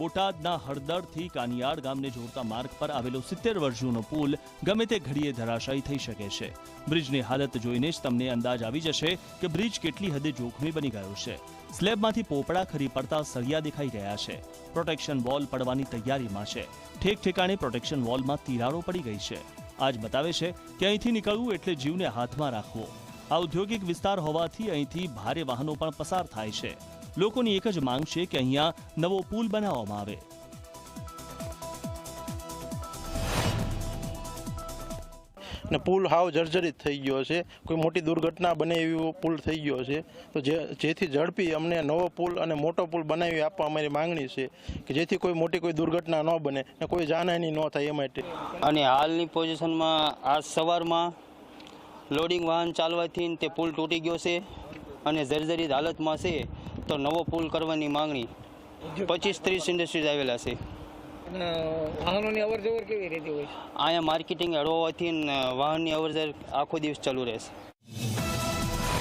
બોટાદના હળદરથી કાનિયાડ ગામને જોડતા માર્ગ પર આવેલો સિત્તેર વર્ષ પુલ ગમે તે ઘડીએ ધરાશાયી થઈ શકે છે. બ્રિજની હાલત જોઈને જ તમને અંદાજ આવી જશે કે બ્રિજ કેટલી હદે જોખમી બની ગયો છે. સ્લેબમાંથી પોપડા ખરી પડતા સળિયા દેખાઈ રહ્યા છે. પ્રોટેક્શન વોલ પડવાની તૈયારીમાં છે. ઠેક ઠેકાણે પ્રોટેક્શન વોલમાં તિરાડો પડી ગઈ છે. આજ બતાવે છે કે અહીંથી નીકળવું એટલે જીવને હાથમાં રાખવો. આ ઔદ્યોગિક વિસ્તાર હોવાથી અહીંથી ભારે વાહનો પણ પસાર થાય છે. લોકોની એક જ માંગ છે કે અહીંયા નવો પુલ બનાવવામાં આવે. ને પુલ હાવ જર્જરિત થઈ ગયો છે. કોઈ મોટી દુર્ઘટના બને એવો પુલ થઈ ગયો છે. તો જે જેથી ઝડપી અમને નવો પુલ અને મોટો પુલ બનાવી આપવા અમારી માંગણી છે કે જેથી કોઈ મોટી કોઈ દુર્ઘટના ન બને ને કોઈ જાનહાની ન થાય એ માટે. અને હાલની પોઝિશનમાં આજ સવારમાં લોડિંગ વાહન ચાલવાથી તે પુલ તૂટી ગયો છે અને જર્જરિત હાલતમાં છે. તો નવો પુલ કરવાની માંગણી પચીસ ત્રીસ ઇન્ડસ્ટ્રીઝ આવેલા છે. વાહનોની અવર જવર કેવી રીતે હોય અહીંયા માર્કેટિંગ હોવાથી વાહનની અવરજવર આખો દિવસ ચાલુ રહેશે.